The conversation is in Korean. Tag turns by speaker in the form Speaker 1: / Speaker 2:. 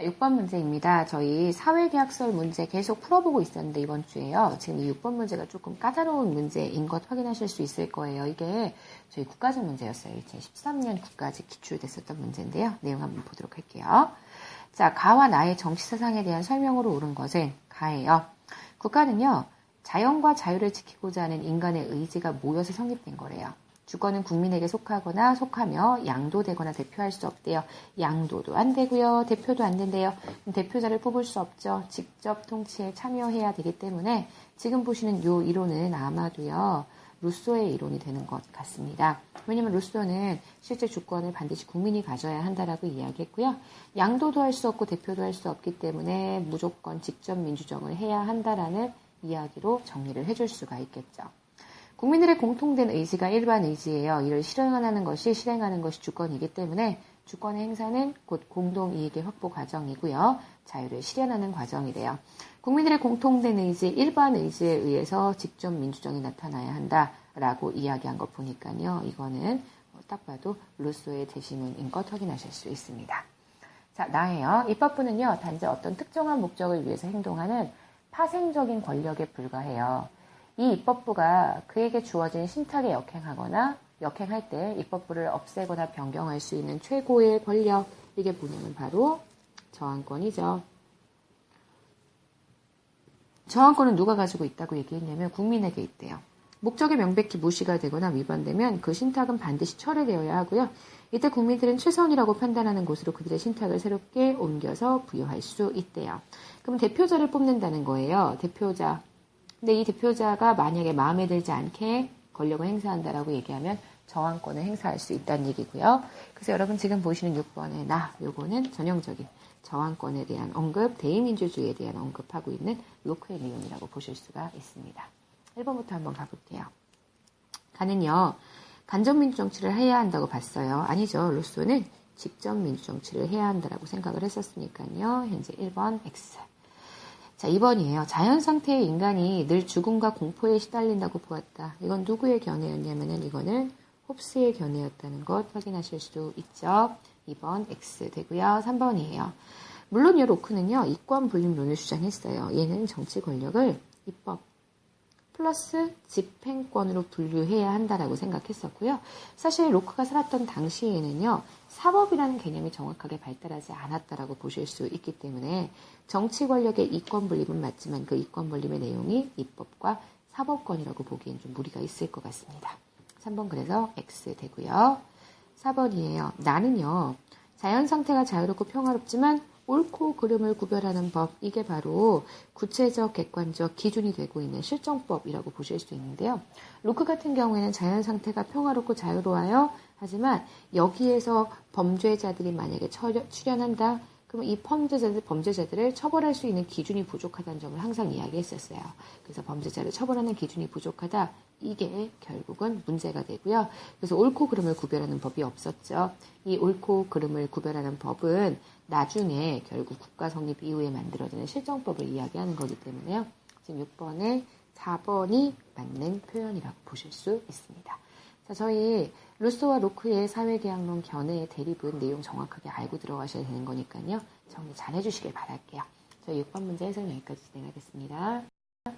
Speaker 1: 자, 6번 문제입니다. 저희 사회계약설 문제 계속 풀어보고 있었는데 이번 주에요. 지금 이 6번 문제가 조금 까다로운 문제인 것 확인하실 수 있을 거예요. 이게 저희 국가직 문제였어요. 2013년 국가직 기출됐었던 문제인데요. 내용 한번 보도록 할게요. 자, 가와 나의 정치 사상에 대한 설명으로 옳은 것은 가예요. 국가는요, 자연과 자유를 지키고자 하는 인간의 의지가 모여서 성립된 거래요. 주권은 국민에게 속하거나 속하며 양도되거나 대표할 수 없대요. 양도도 안 되고요. 대표도 안 된대요. 대표자를 뽑을 수 없죠. 직접 통치에 참여해야 되기 때문에 지금 보시는 요 이론은 아마도요. 루소의 이론이 되는 것 같습니다. 왜냐면 루소는 실제 주권을 반드시 국민이 가져야 한다라고 이야기했고요. 양도도 할 수 없고 대표도 할 수 없기 때문에 무조건 직접 민주정을 해야 한다라는 이야기로 정리를 해줄 수가 있겠죠. 국민들의 공통된 의지가 일반 의지예요. 이를 실행하는 것이 실행하는 것이 주권이기 때문에 주권의 행사는 곧 공동 이익의 확보 과정이고요. 자유를 실현하는 과정이래요. 국민들의 공통된 의지, 일반 의지에 의해서 직접 민주정이 나타나야 한다라고 이야기한 것 보니까요. 이거는 딱 봐도 루소의 제시문인 것 확인하실 수 있습니다. 자, 나예요. 입법부는요, 단지 어떤 특정한 목적을 위해서 행동하는 파생적인 권력에 불과해요. 이 입법부가 그에게 주어진 신탁에 역행하거나 역행할 때 입법부를 없애거나 변경할 수 있는 최고의 권력 이게 뭐냐면 바로 저항권이죠. 저항권은 누가 가지고 있다고 얘기했냐면 국민에게 있대요. 목적이 명백히 무시가 되거나 위반되면 그 신탁은 반드시 철회되어야 하고요. 이때 국민들은 최선이라고 판단하는 곳으로 그들의 신탁을 새롭게 옮겨서 부여할 수 있대요. 그럼 대표자를 뽑는다는 거예요. 대표자. 근데 이 대표자가 만약에 마음에 들지 않게 권력을 행사한다라고 얘기하면 저항권을 행사할 수 있다는 얘기고요. 그래서 여러분 지금 보시는 6번의 나, 요거는 전형적인 저항권에 대한 언급, 대의민주주의에 대한 언급하고 있는 로크의 이론이라고 보실 수가 있습니다. 1번부터 한번 가볼게요. 가는요, 간접민주정치를 해야 한다고 봤어요. 아니죠. 루소는 직접 민주정치를 해야 한다라고 생각을 했었으니까요. 현재 1번 X. 자, 2번이에요. 자연 상태의 인간이 늘 죽음과 공포에 시달린다고 보았다. 이건 누구의 견해였냐면은 이거는 홉스의 견해였다는 것 확인하실 수 있죠. 2번 X 되고요. 3번이에요. 물론 이 로크는요. 이권 분립론을 주장했어요. 얘는 정치 권력을 입법 플러스 집행권으로 분류해야 한다라고 생각했었고요. 사실 로크가 살았던 당시에는요, 사법이라는 개념이 정확하게 발달하지 않았다라고 보실 수 있기 때문에 정치 권력의 이권 분립은 맞지만 그 이권 분립의 내용이 입법과 사법권이라고 보기엔 좀 무리가 있을 것 같습니다. 3번 그래서 X 되고요. 4번이에요. 나는요, 자연 상태가 자유롭고 평화롭지만 옳고 그름을 구별하는 법, 이게 바로 구체적, 객관적 기준이 되고 있는 실정법이라고 보실 수 있는데요. 로크 같은 경우에는 자연 상태가 평화롭고 자유로워요. 하지만 여기에서 범죄자들이 만약에 출연한다. 그러면 이 범죄자들, 범죄자들을 처벌할 수 있는 기준이 부족하다는 점을 항상 이야기했었어요. 그래서 범죄자를 처벌하는 기준이 부족하다. 이게 결국은 문제가 되고요. 그래서 옳고 그름을 구별하는 법이 없었죠. 이 옳고 그름을 구별하는 법은 나중에 결국 국가 성립 이후에 만들어지는 실정법을 이야기하는 거기 때문에요. 지금 6번에 4번이 맞는 표현이라고 보실 수 있습니다. 자, 저희 루소와 로크의 사회계약론 견해의 대립은 내용 정확하게 알고 들어가셔야 되는 거니까요. 정리 잘 해주시길 바랄게요. 저희 6번 문제 해설 여기까지 진행하겠습니다.